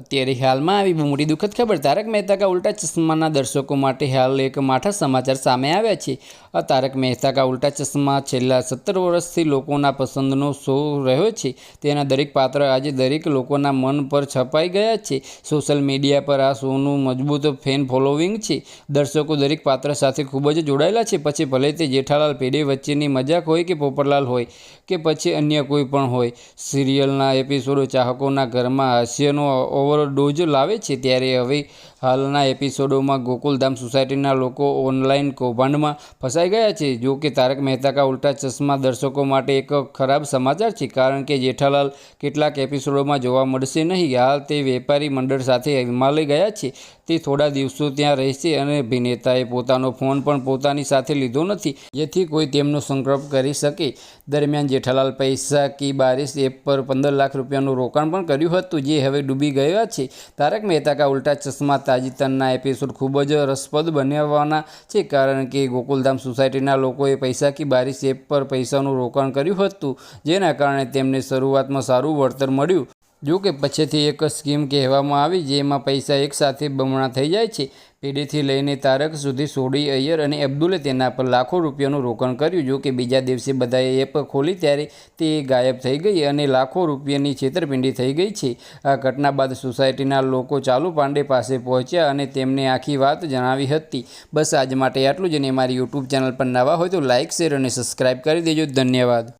અત્યારે હાલમાં આવી બહુ મોટી દુઃખદ ખબર. તારક મહેતા કા ઉલ્ટા ચશ્માના દર્શકો માટે હાલ એક માઠા સમાચાર સામે આવ્યા છે. આ તારક મહેતા કા ઉલ્ટા ચશ્મા છેલ્લા સત્તર વર્ષથી લોકોના પસંદનો શો રહ્યો છે. તેના દરેક પાત્ર આજે દરેક લોકોના મન પર છપાઈ ગયા છે. સોશિયલ મીડિયા પર આ શોનું મજબૂત ફેન ફોલોવિંગ છે. દર્શકો દરેક પાત્ર સાથે ખૂબ જ જોડાયેલા છે. પછી ભલે તે જેઠાલાલ પેઢે વચ્ચેની મજાક હોય કે પોપટલાલ હોય કે પછી અન્ય કોઈ પણ હોય. સિરિયલના એપિસોડો ચાહકોના ઘરમાં હાસ્યનો ઓવરડોઝ લાવે છે ત્યારે હવે હાલના એપિસોડોમાં ગોકુલધામ સોસાયટીના લોકો ઓનલાઈન કૌભાંડમાં ફસાઈ ગયા છે. જો કે તારક મહેતા કા ઉલ્ટા ચશ્મા દર્શકો માટે એક ખરાબ સમાચાર છે, કારણ કે જેઠાલાલ કેટલાક એપિસોડોમાં જોવા મળશે નહીં. હાલ તે વેપારી મંડળ સાથે હિમાલય ગયા છે. તે થોડા દિવસો ત્યાં રહેશે અને અભિનેતાએ પોતાનો ફોન પણ પોતાની સાથે લીધો નથી, જેથી કોઈ તેમનો સંકલ્પ કરી શકે. દરમિયાન જેઠાલાલ પૈસા કી બારિશ એપ પર પંદર લાખ રૂપિયાનું રોકાણ પણ કર્યું હતું, જે હવે ડૂબી ગયા છે. તારક મહેતા કા ઉલ્ટા ચશ્મા તાજેતરના એપિસોડ ખૂબ જ રસપ્રદ બનાવવાના છે કારણ કે ગોકુલધામ સોસાયટીના લોકોએ પૈસા કે બારિશ એપ પર પૈસાનું રોકાણ કર્યું હતું, જેના કારણે તેમને શરૂઆતમાં સારું વળતર મળ્યું. જો કે પછીથી એક સ્કીમ કહેવામાં આવી જેમાં પૈસા એકસાથે બમણા થઈ જાય છે. પેઢીથી લઈને તારક સુધી સોડી અય્યર અને અબ્દુલે તેના પર લાખો રૂપિયાનું રોકાણ કર્યું. જો કે બીજા દિવસે બધાએ એપ ખોલી ત્યારે તે ગાયબ થઈ ગઈ અને લાખો રૂપિયાની છેતરપિંડી થઈ ગઈ છે. આ ઘટના બાદ સોસાયટીના લોકો ચાલુ પાંડે પાસે પહોંચ્યા અને તેમને આખી વાત જણાવી હતી. બસ આજ માટે આટલું જ અને મારી યુટ્યુબ ચેનલ પર નવા હોય તો લાઇક શેર અને સબસ્ક્રાઈબ કરી દેજો. ધન્યવાદ.